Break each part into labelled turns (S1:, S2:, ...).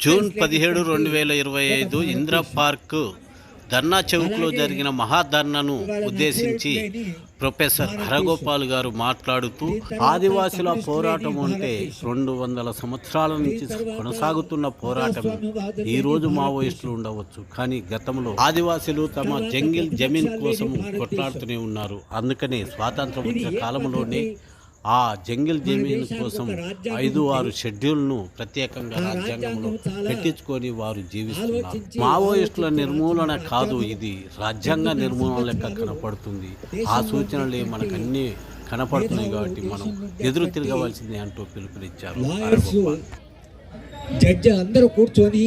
S1: June పదిహేడు రెండు వేల ఇరవై ఐదు ఇందిరా పార్క్ ధర్నా చౌక్లో జరిగిన మహాధర్నాను ఉద్దేశించి ప్రొఫెసర్ హరగోపాల్ గారు మాట్లాడుతూ ఆదివాసుల పోరాటం అంటే రెండు వందల సంవత్సరాల నుంచి కొనసాగుతున్న పోరాటం ఈ రోజు మావోయిస్టులు ఉండవచ్చు కానీ గతంలో ఆదివాసులు తమ జంగిల్ జమీన్ కోసం కొట్లాడుతూనే ఉన్నారు. అందుకనే స్వాతంత్రం వచ్చిన కాలంలోనే ఆ జంగిల్ జమీన్ కోసం ఐదు ఆరు షెడ్యూల్ను ప్రత్యేకంగా రాజ్యాంగంలో పెట్టించుకొని వారు జీవిస్తున్నారు. మావోయిస్టుల నిర్మూలన కాదు ఇది. రాజ్యాంగ నిర్మూలన లెక్క కనపడుతుంది. ఆ సూచనలే మనకన్నీ కనపడుతున్నాయి కాబట్టి మనం ఎదురు తిరగవలసిందే అంటూ పిలుపునిచ్చారు.
S2: జడ్జి అందరూ కూర్చొని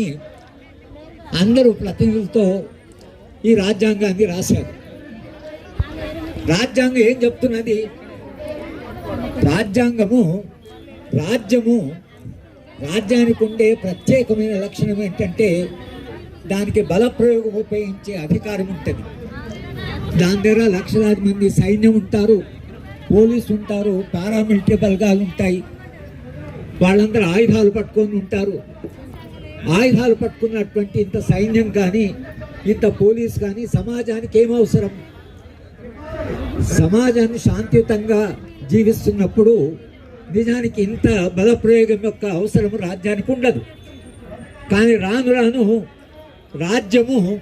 S2: అందరూ ప్రతినిధులతో ఈ రాజ్యాంగాన్ని రాశారు. రాజ్యాంగం ఏం చెప్తున్నది? రాజ్యాంగము రాజ్యము రాజ్యానికి ఉండే ప్రత్యేకమైన లక్షణం ఏంటంటే దానికి బలప్రయోగం ఉపయోగించే అధికారం ఉంటుంది. దాని దగ్గర లక్షలాది మంది సైన్యం ఉంటారు పోలీసు ఉంటారు పారామిలిటరీ బలగాలు ఉంటాయి. వాళ్ళందరూ ఆయుధాలు పట్టుకొని ఉంటారు. ఆయుధాలు పట్టుకున్నటువంటి ఇంత సైన్యం కానీ ఇంత పోలీస్ కానీ సమాజానికి ఏమవసరం అవసరం? సమాజాన్ని శాంతియుతంగా జీవిస్తున్నప్పుడు నిజానికి ఇంత బలప్రయోగం యొక్క అవసరం రాజ్యానికి ఉండదు. కానీ రాను రాను రాజ్యము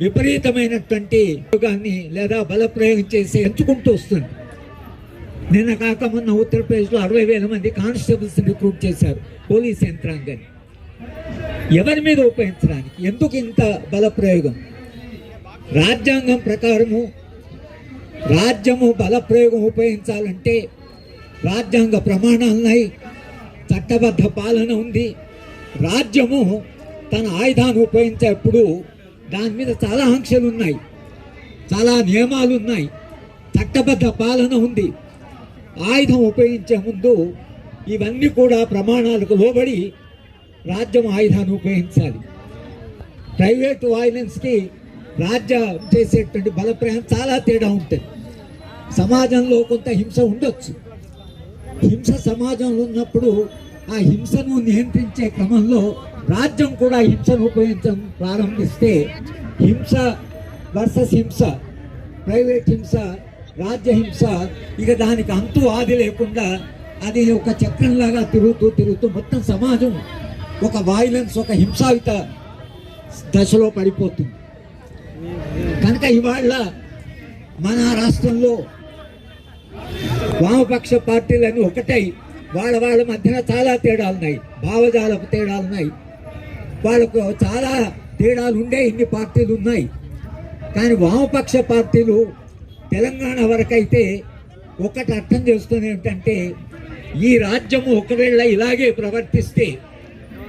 S2: విపరీతమైనటువంటి యోగాన్ని లేదా బలప్రయోగం చేసి ఎంచుకుంటూ వస్తుంది. నిన్న కాక మొన్న ఉత్తరప్రదేశ్లో అరవై వేల మంది కానిస్టేబుల్స్ రిక్రూట్ చేశారు పోలీస్ యంత్రాంగాన్ని. ఎవరి మీద ఉపయోగించడానికి? ఎందుకు ఇంత బలప్రయోగం? రాజ్యాంగం ప్రకారము రాజ్యము బలప్రయోగం ఉపయోగించాలంటే రాజ్యాంగ ప్రమాణాలు ఉన్నాయి చట్టబద్ధ పాలన ఉంది. రాజ్యము తన ఆయుధాన్ని ఉపయోగించేప్పుడు దాని మీద చాలా ఆంక్షలు ఉన్నాయి చాలా నియమాలు ఉన్నాయి చట్టబద్ధ పాలన ఉంది. ఆయుధం ఉపయోగించే ముందు ఇవన్నీ కూడా ప్రమాణాలకు లోబడి రాజ్యం ఆయుధాన్ని ఉపయోగించాలి. ప్రైవేట్ వైలెన్స్కి రాజ్య చేసేటువంటి బలప్రయాణం చాలా తేడా ఉంటుంది. సమాజంలో కొంత హింస ఉండొచ్చు. హింస సమాజంలో ఉన్నప్పుడు ఆ హింసను నియంత్రించే క్రమంలో రాజ్యం కూడా హింసను ఉపయోగించడం ప్రారంభిస్తే హింస వర్సెస్ హింస ప్రైవేట్ హింస రాజ్య హింస ఇక దానికి అంతు ఆది లేకుండా అది ఒక చక్రంలాగా తిరుగుతూ తిరుగుతూ మొత్తం సమాజం ఒక వైలెన్స్ ఒక హింసాయుత దశలో పడిపోతుంది. కనుక ఇవాళ మన రాష్ట్రంలో వామపక్ష పార్టీలన్నీ ఒకటై. వాళ్ళ వాళ్ళ మధ్యన చాలా తేడాలు ఉన్నాయి. భావజాలకు తేడాలు ఉన్నాయి. వాళ్ళకు చాలా తేడాలు ఉండే ఇన్ని పార్టీలు ఉన్నాయి. కానీ వామపక్ష పార్టీలు తెలంగాణ వరకైతే ఒకటి అర్థం చేసుకుని ఏంటంటే ఈ రాజ్యము ఒకవేళ ఇలాగే ప్రవర్తిస్తే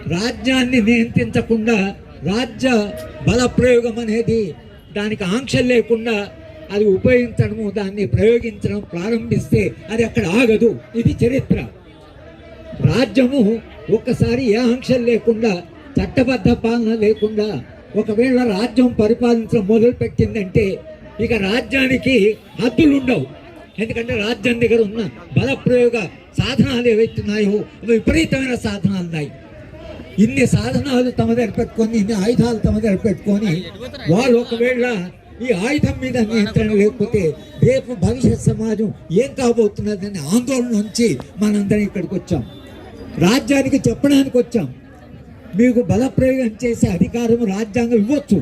S2: రాజ్యాన్ని నియంత్రించకుండా రాజ్య బలప్రయోగం అనేది దానికి ఆంక్షలు లేకుండా అది ఉపయోగించడము దాన్ని ప్రయోగించడం ప్రారంభిస్తే అది అక్కడ ఆగదు. ఇది చరిత్ర. రాజ్యము ఒక్కసారి ఏ ఆంక్షలు లేకుండా చట్టబద్ధ పాలన లేకుండా ఒకవేళ రాజ్యం పరిపాలించడం మొదలుపెట్టిందంటే ఇక రాజ్యానికి హద్దులు ఉండవు. ఎందుకంటే రాజ్యం దగ్గర ఉన్న బలప్రయోగ సాధనాలు ఏవైతున్నాయో విపరీతమైన సాధనాలు ఉన్నాయి. ఇన్ని సాధనాలు తమ దగ్గర పెట్టుకొని ఇన్ని ఆయుధాలు తమ దగ్గర పెట్టుకొని వాళ్ళు ఒకవేళ ఈ ఆయుధం మీద నియంత్రణ లేకపోతే రేపు భవిష్యత్ సమాజం ఏం కాబోతున్నదని ఆందోళన నుంచి మనందరం ఇక్కడికి వచ్చాం. రాజ్యానికి చెప్పడానికి వచ్చాం. మీకు బలప్రయోగం చేసే అధికారం రాజ్యాంగం ఇవ్వచ్చు.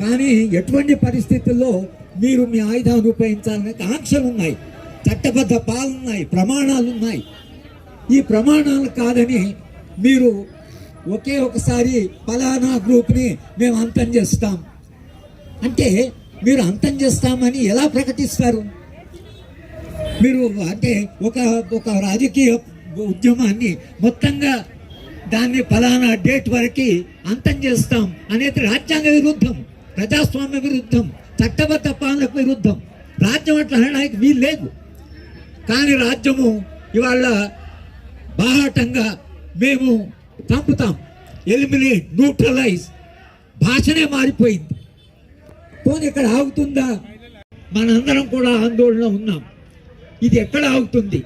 S2: కానీ ఎటువంటి పరిస్థితుల్లో మీరు మీ ఆయుధాన్ని ఉపయోగించాలనే ఆంక్షలు ఉన్నాయి. చట్టబద్ధ పాలన ఉన్నాయి. ప్రమాణాలు ఉన్నాయి. ఈ ప్రమాణాలు కాదని మీరు ఒకే ఒకసారి ఫలానా గ్రూప్ని మేము అంతం చేస్తాం. అంటే మీరు అంతం చేస్తామని ఎలా ప్రకటిస్తారు? మీరు అంటే ఒక ఒక రాజకీయ ఉద్యమాన్ని మొత్తంగా దాన్ని ఫలానా డేట్ వరకు అంతం చేస్తాం అనేది రాజ్యాంగ విరుద్ధం ప్రజాస్వామ్య విరుద్ధం చట్టబద్ధ పాలనకు విరుద్ధం. రాజ్యం అట్లా అనడానికి వీలు లేదు. కానీ రాజ్యము ఇవాళ బాహాటంగా మేము చంపుతాం. ఎలిమినేట్ న్యూట్రలైజ్ భాషనే మారిపోయింది. పోనీ ఇక్కడ ఆగుతుందా? మనందరం కూడా ఆందోళన ఉన్నాం. ఇది ఎక్కడ ఆగుతుంది?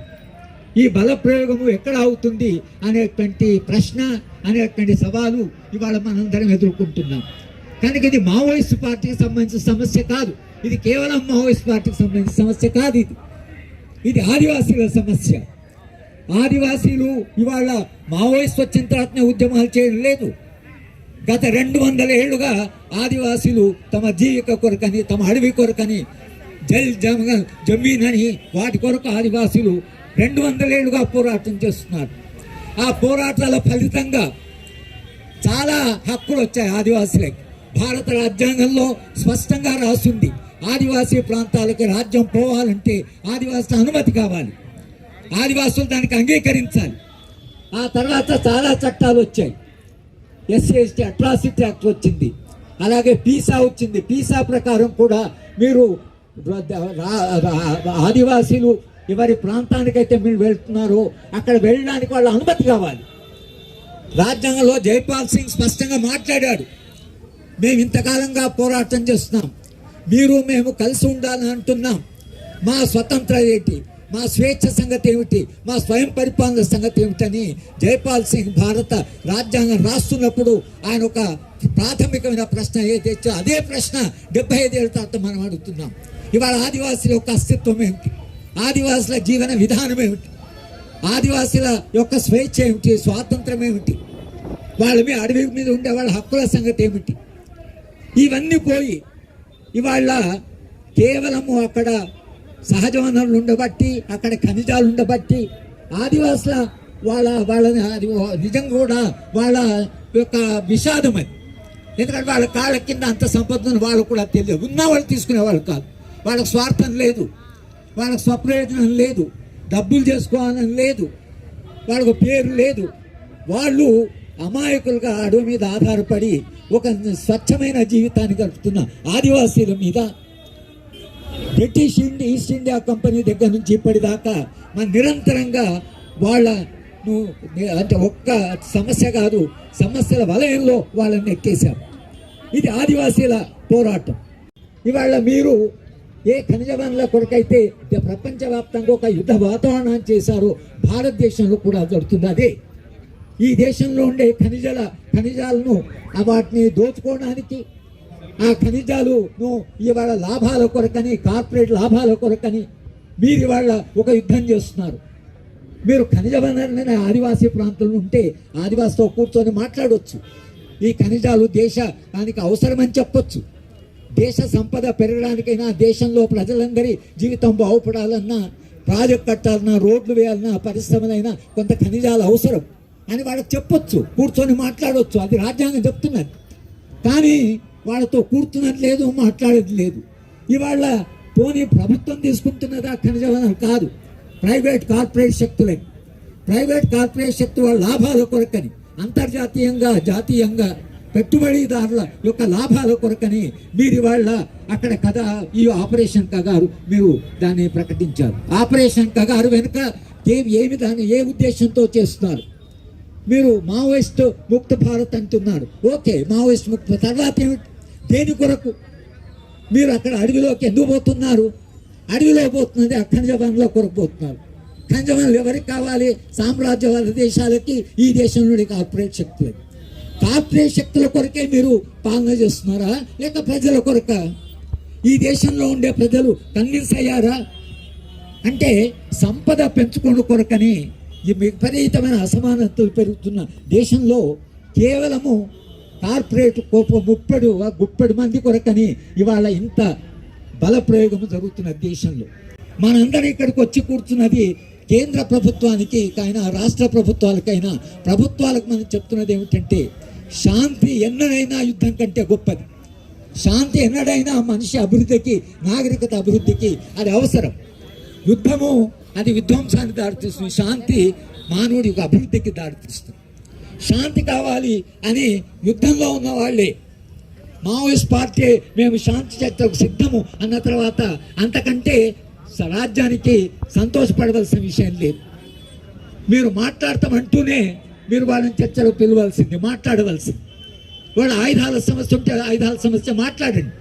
S2: ఈ బల ప్రయోగము ఎక్కడ ఆగుతుంది? అనేటువంటి ప్రశ్న అనేటువంటి సవాలు ఇవాళ మనందరం ఎదుర్కొంటున్నాం. కనుక ఇది మావోయిస్ట్ పార్టీకి సంబంధించిన సమస్య కాదు. ఇది కేవలం మావోయిస్ట్ పార్టీకి సంబంధించిన సమస్య కాదు ఇది. ఇది ఆదివాసీల సమస్య. ఆదివాసీలు ఇవాళ మావోయిస్ట్ వచ్చిన తర్వాతనే ఉద్యమాలు చేయడం లేదు గత రెండు వందల ఏళ్ళుగా ఆదివాసీలు తమ జీవిక కొరకని తమ అడవి కొరకని జల్ జమ జమీన్ అని వాటి కొరకు ఆదివాసీలు రెండు వందల ఏళ్ళుగా పోరాటం చేస్తున్నారు. ఆ పోరాటాల ఫలితంగా చాలా హక్కులు వచ్చాయి ఆదివాసులకి. భారత రాజ్యాంగంలో స్పష్టంగా రాసింది ఆదివాసీ ప్రాంతాలకు రాజ్యం పోవాలంటే ఆదివాసుల అనుమతి కావాలి. ఆదివాసులు దానికి అంగీకరించాలి. ఆ తర్వాత చాలా చట్టాలు వచ్చాయి. ఎస్సీ ఎస్టీ అట్రాసిటీ యాక్ట్ వచ్చింది. అలాగే పీసా వచ్చింది. పీసా ప్రకారం కూడా మీరు ఆదివాసీలు ఎవరి ప్రాంతానికైతే మీరు వెళ్తున్నారో అక్కడ వెళ్ళడానికి వాళ్ళ అనుమతి కావాలి. రాజ్యాంగంలో జైపాల్ సింగ్ స్పష్టంగా మాట్లాడాడు. మేము ఇంతకాలంగా పోరాటం చేస్తున్నాం. మీరు మేము కలిసి ఉండాలని అంటున్నాం. మా స్వతంత్ర ఏంటి? మా స్వేచ్ఛ సంగతి ఏమిటి? మా స్వయం పరిపాలన సంగతి ఏమిటని జైపాల్ సింగ్ భారత రాజ్యాంగం రాస్తున్నప్పుడు ఆయన ఒక ప్రాథమికమైన ప్రశ్న ఏదైతే అదే ప్రశ్న డెబ్బై ఐదేళ్ళ తర్వాత మనం అడుగుతున్నాం. ఇవాళ ఆదివాసుల యొక్క అస్తిత్వం ఏమిటి? ఆదివాసుల జీవన విధానం ఏమిటి? ఆదివాసుల యొక్క స్వేచ్ఛ ఏమిటి? స్వాతంత్రం ఏమిటి? వాళ్ళ మీద అడవి మీద ఉండే వాళ్ళ హక్కుల సంగతి ఏమిటి? ఇవన్నీ పోయి ఇవాళ కేవలము అక్కడ సహజ వనరులు ఉండబట్టి అక్కడ ఖనిజాలు ఉండబట్టి ఆదివాసుల వాళ్ళ వాళ్ళని అది నిజంగా కూడా వాళ్ళ యొక్క విషాదం అది. ఎందుకంటే వాళ్ళ కాళ్ళ కింద అంత సంపదను వాళ్ళు కూడా తెలియదు. ఉన్న వాళ్ళు తీసుకునేవాళ్ళు కాదు. వాళ్ళకి స్వార్థం లేదు. వాళ్ళకి స్వప్రయోజనం లేదు. డబ్బులు చేసుకోవాలని లేదు. వాళ్ళకు పేరు లేదు. వాళ్ళు అమాయకులుగా అడవి మీద ఆధారపడి ఒక స్వచ్ఛమైన జీవితాన్ని గడుపుతున్న ఆదివాసీల మీద బ్రిటిష్ ఇండి ఈస్ట్ ఇండియా కంపెనీ దగ్గర నుంచి ఇప్పటిదాకా మన నిరంతరంగా వాళ్ళ ను- అంటే ఒక్క సమస్య కాదు సమస్యల వలయంలో వాళ్ళని ఎక్కేశాం. ఇది ఆదివాసీల పోరాటం. ఇవాళ మీరు ఏ ఖనిజ వనరుల కొరకైతే ప్రపంచవ్యాప్తంగా ఒక యుద్ధ వాతావరణం చేశారో భారతదేశంలో కూడా జరుగుతుంది అదే ఈ దేశంలో ఉండే ఖనిజల ఖనిజాలను వాటిని దోచుకోవడానికి ఆ ఖనిజాలు నువ్వు ఇవాళ లాభాల కొరకని కార్పొరేట్ లాభాల కొరకని మీరు ఇవాళ ఒక యుద్ధం చేస్తున్నారు. మీరు ఖనిజ వనరులైన ఆదివాసీ ప్రాంతంలో ఉంటే ఆదివాసితో కూర్చొని మాట్లాడవచ్చు ఈ ఖనిజాలు దేశానికి అవసరమని చెప్పొచ్చు. దేశ సంపద పెరగడానికైనా దేశంలో ప్రజలందరి జీవితం బాగుపడాలన్నా ప్రాజెక్ట్ కట్టాలన్నా రోడ్లు వేయాలన్నా పరిశ్రమలైనా కొంత ఖనిజాలు అవసరం అని వాళ్ళకి చెప్పొచ్చు. కూర్చొని మాట్లాడవచ్చు అది రాజ్యాంగం చెప్తున్నది. కానీ వాళ్ళతో కూర్చున్నది లేదు మాట్లాడేది లేదు ఇవాళ పోనీ ప్రభుత్వం తీసుకుంటున్నదా ఖనిజ కాదు. ప్రైవేట్ కార్పొరేట్ శక్తులే. ప్రైవేట్ కార్పొరేట్ శక్తి వాళ్ళ లాభాల కొరకని అంతర్జాతీయంగా జాతీయంగా పెట్టుబడిదారుల యొక్క లాభాల కొరకని మీరు ఇవాళ అక్కడ కథ ఈ ఆపరేషన్ కగారు మీరు దాన్ని ప్రకటించారు. ఆపరేషన్ కగారు వెనుక ఏ ఏమి దాన్ని ఏ ఉద్దేశంతో చేస్తున్నారు? మీరు మావోయిస్ట్ ముక్త భారత్ అంటున్నారు. ఓకే మావోయిస్ట్ ముక్త తర్వాత ఏమిటి దేని కొరకు? మీరు అక్కడ అడవిలోకి ఎందుకు పోతున్నారు? అడవిలో పోతున్నది ఖంజవనంలో కొరకు పోతున్నారు. ఖనిజవనాలు ఎవరికి కావాలి? సామ్రాజ్యవాద దేశాలకి ఈ దేశం నుండి కార్పొరేట్ శక్తులకి. కార్పొరేట్ శక్తుల కొరకే మీరు పాలన చేస్తున్నారా? లేక ప్రజల కొరక? ఈ దేశంలో ఉండే ప్రజలు కన్విన్స్ అయ్యారా? అంటే సంపద పెంచుకోవడం కొరకని ఈ విపరీతమైన అసమానతలు పెరుగుతున్న దేశంలో కేవలము కార్పొరేట్ కోప ముప్పడు గుప్పెడు మంది కొరకని ఇవాళ ఇంత బల ప్రయోగం జరుగుతున్న దేశంలో. మనందరం ఇక్కడికి వచ్చి కూర్చున్నది కేంద్ర ప్రభుత్వానికి అయినా రాష్ట్ర ప్రభుత్వాలకైనా. ప్రభుత్వాలకు మనం చెప్తున్నది ఏమిటంటే శాంతి ఎన్నడైనా యుద్ధం కంటే గొప్పది. శాంతి ఎన్నడైనా మనిషి అభివృద్ధికి నాగరికత అభివృద్ధికి అది అవసరం. యుద్ధము అది విధ్వంసానికి దారితీస్తుంది. శాంతి మానవుడి యొక్క అభివృద్ధికి దారితీస్తుంది. శాంతి కావాలి అని యుద్ధంలో ఉన్న వాళ్ళే. మావోయిస్ట్ పార్టీ మేము శాంతి చర్చకు సిద్ధము అన్న తర్వాత అంతకంటే రాజ్యానికి సంతోషపడవలసిన విషయం లేదు. మీరు మాట్లాడతామంటూనే మీరు వాళ్ళని చర్చలో పిలవాల్సింది మాట్లాడవలసింది. వాళ్ళ ఆయుధాల సమస్య ఉంటే ఆయుధాల సమస్య మాట్లాడండి.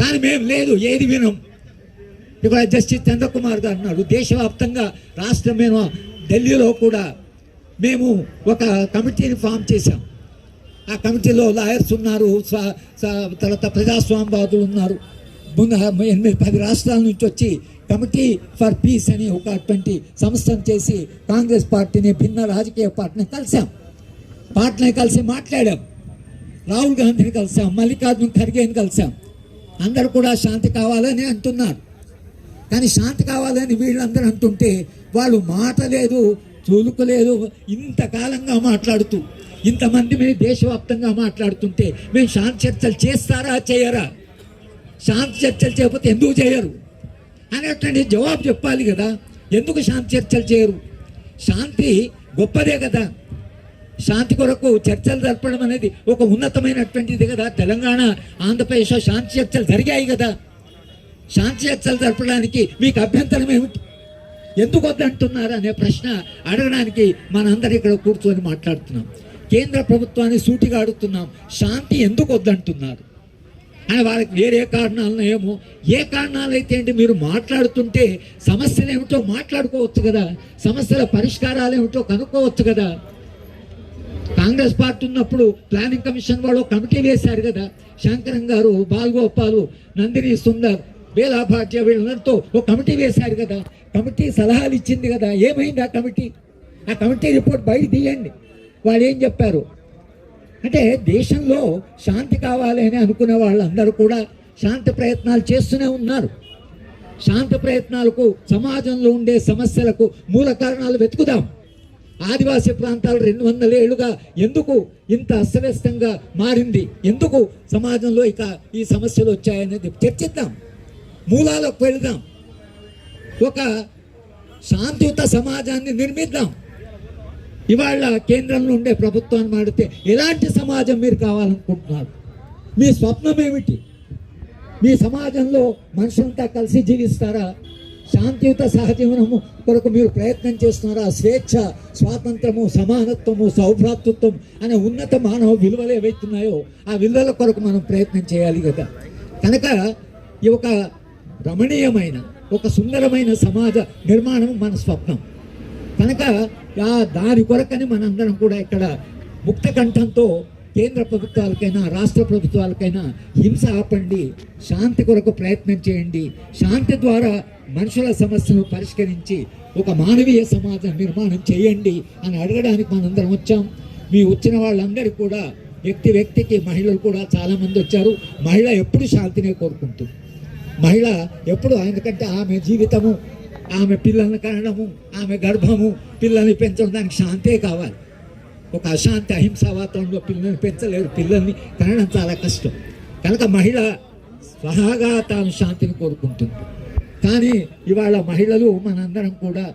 S2: కానీ మేము లేదు ఏది వినం. ఇక్కడ జస్టిస్ చంద్రకుమార్ గారు అన్నాడు దేశవ్యాప్తంగా రాష్ట్రం మేము ఢిల్లీలో కూడా మేము ఒక కమిటీని ఫామ్ చేశాం. ఆ కమిటీలో లాయర్స్ ఉన్నారు తర్వాత ప్రజాస్వామ్యవాదులు ఉన్నారు. ముందు ఎనిమిది పది రాష్ట్రాల నుంచి వచ్చి కమిటీ ఫర్ పీస్ అని ఒక అటువంటి సంస్థను చేసి కాంగ్రెస్ పార్టీని భిన్న రాజకీయ పార్టీని కలిసాం పార్టీని కలిసి మాట్లాడాం. రాహుల్ గాంధీని కలిసాం మల్లికార్జున్ ఖర్గేని కలిసాం అందరూ కూడా శాంతి కావాలని అంటున్నారు. కానీ శాంతి కావాలని వీళ్ళందరూ అంటుంటే వాళ్ళు మాట లేదు చులుకు లేదు. ఇంతకాలంగా మాట్లాడుతూ ఇంతమంది మేము దేశవ్యాప్తంగా మాట్లాడుతుంటే మేము శాంతి చర్చలు చేస్తారా చేయరా? శాంతి చర్చలు చేయకపోతే ఎందుకు చేయరు? అనేటువంటి జవాబు చెప్పాలి కదా. ఎందుకు శాంతి చర్చలు చేయరు? శాంతి గొప్పదే కదా. శాంతి కొరకు చర్చలు జరపడం అనేది ఒక ఉన్నతమైనటువంటిది కదా. తెలంగాణ ఆంధ్రప్రదేశ్లో శాంతి చర్చలు జరిగాయి కదా. శాంతి చర్చలు జరపడానికి మీకు అభ్యంతరం ఏమిటి? ఎందుకు వద్దంటున్నారు అనే ప్రశ్న అడగడానికి మనందరూ ఇక్కడ కూర్చొని మాట్లాడుతున్నాం. కేంద్ర ప్రభుత్వాన్ని సూటిగా అడుగుతున్నాం. శాంతి ఎందుకు వద్దంటున్నారు? అని వాళ్ళకి వేరే కారణాలను ఏమో ఏ కారణాలు అయితే ఏంటి మీరు మాట్లాడుతుంటే సమస్యలు ఏమిటో మాట్లాడుకోవచ్చు కదా సమస్యల పరిష్కారాలు ఏమిటో కనుక్కోవచ్చు కదా. కాంగ్రెస్ పార్టీ ఉన్నప్పుడు ప్లానింగ్ కమిషన్ వాళ్ళు కమిటీ వేశారు కదా శంకరం గారు బాలగోపాలు నందిని సుందర్ బేలా భాట్య వీళ్ళందరితో ఒక కమిటీ వేశారు కదా. కమిటీ సలహాలు ఇచ్చింది కదా. ఏమైంది ఆ కమిటీ? ఆ కమిటీ రిపోర్ట్ బయట తీయండి. వాళ్ళు ఏం చెప్పారు? అంటే దేశంలో శాంతి కావాలి అని అనుకునే వాళ్ళందరూ కూడా శాంతి ప్రయత్నాలు చేస్తూనే ఉన్నారు. శాంతి ప్రయత్నాలకు సమాజంలో ఉండే సమస్యలకు మూల కారణాలు వెతుకుదాం. ఆదివాసీ ప్రాంతాలు రెండు వందల ఏళ్ళుగా ఎందుకు ఇంత అస్తవ్యస్తంగా మారింది? ఎందుకు సమాజంలో ఇక ఈ సమస్యలు వచ్చాయనేది చర్చిద్దాం. మూలాలకు పెడదాం. ఒక శాంతియుత సమాజాన్ని నిర్మిద్దాం. ఇవాళ కేంద్రంలో ఉండే ప్రభుత్వాన్ని మాడితే ఎలాంటి సమాజం మీరు కావాలనుకుంటున్నారు? మీ స్వప్నం ఏమిటి? మీ సమాజంలో మనుషులంతా కలిసి జీవిస్తారా? శాంతియుత సహజీవనము కొరకు మీరు ప్రయత్నం చేస్తున్నారా? స్వేచ్ఛ స్వాతంత్రము సమానత్వము సౌభ్రాతృత్వం అనే ఉన్నత మానవ విలువలు ఏవైతున్నాయో ఆ విలువల కొరకు మనం ప్రయత్నం చేయాలి కదా. కనుక ఈ ఒక రమణీయమైన ఒక సుందరమైన సమాజ నిర్మాణం మన స్వప్నం. కనుక ఆ దాని కొరకని మనందరం కూడా ఇక్కడ ముక్త కంఠంతో కేంద్ర ప్రభుత్వాలకైనా రాష్ట్ర ప్రభుత్వాలకైనా హింస ఆపండి శాంతి కొరకు ప్రయత్నం చేయండి. శాంతి ద్వారా మనుషుల సమస్యను పరిష్కరించి ఒక మానవీయ సమాజం నిర్మాణం చేయండి అని అడగడానికి మనందరం వచ్చాం. మీ వచ్చిన వాళ్ళందరూ కూడా వ్యక్తి వ్యక్తికి మహిళలు కూడా చాలామంది వచ్చారు. మహిళ ఎప్పుడు శాంతినే కోరుకుంటుంది. మహిళ ఎప్పుడు ఎందుకంటే ఆమె జీవితము ఆమె పిల్లల్ని కనడము ఆమె గర్భము పిల్లల్ని పెంచడం దానికి శాంతే కావాలి. ఒక అశాంతి అహింసా వాతావరణంలో పిల్లల్ని పెంచలేరు. పిల్లల్ని కనడం చాలా కష్టం. కనుక మహిళ స్వహాగా తాను శాంతిని కోరుకుంటుంది. కానీ ఇవాళ మహిళలు మనందరం కూడా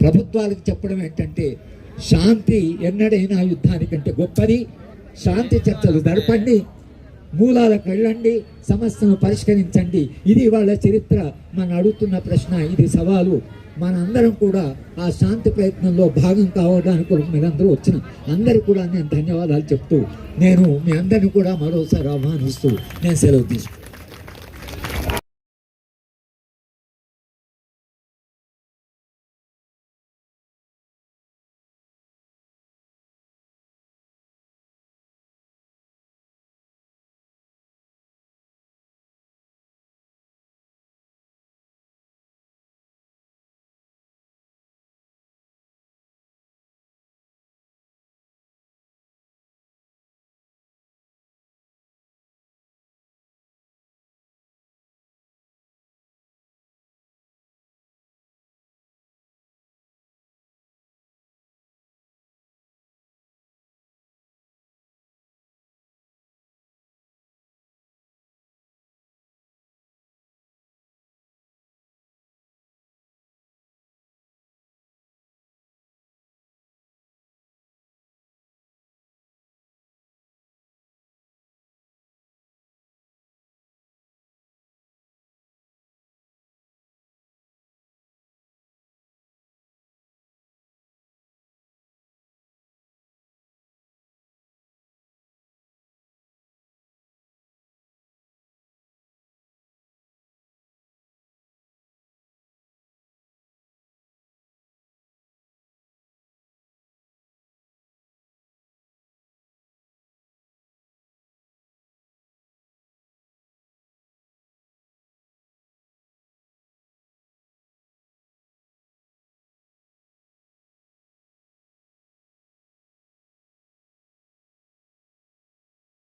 S2: ప్రభుత్వాలకు చెప్పడం ఏంటంటే శాంతి ఎన్నడైనా యుద్ధానికంటే గొప్పది. శాంతి చర్చలు జరపండి. మూలాలకు వెళ్ళండి సమస్యను పరిష్కరించండి. ఇది వాళ్ళ చరిత్ర. మన అడుగుతున్న ప్రశ్న ఇది సవాలు. మనందరం కూడా ఆ శాంతి ప్రయత్నంలో భాగం కావడానికి మీరందరూ వచ్చిన అందరూ కూడా నేను ధన్యవాదాలు చెప్తూ నేను మీ అందరిని కూడా మరోసారి ఆహ్వానిస్తూ నేను సెలవు తీసుకుంటాను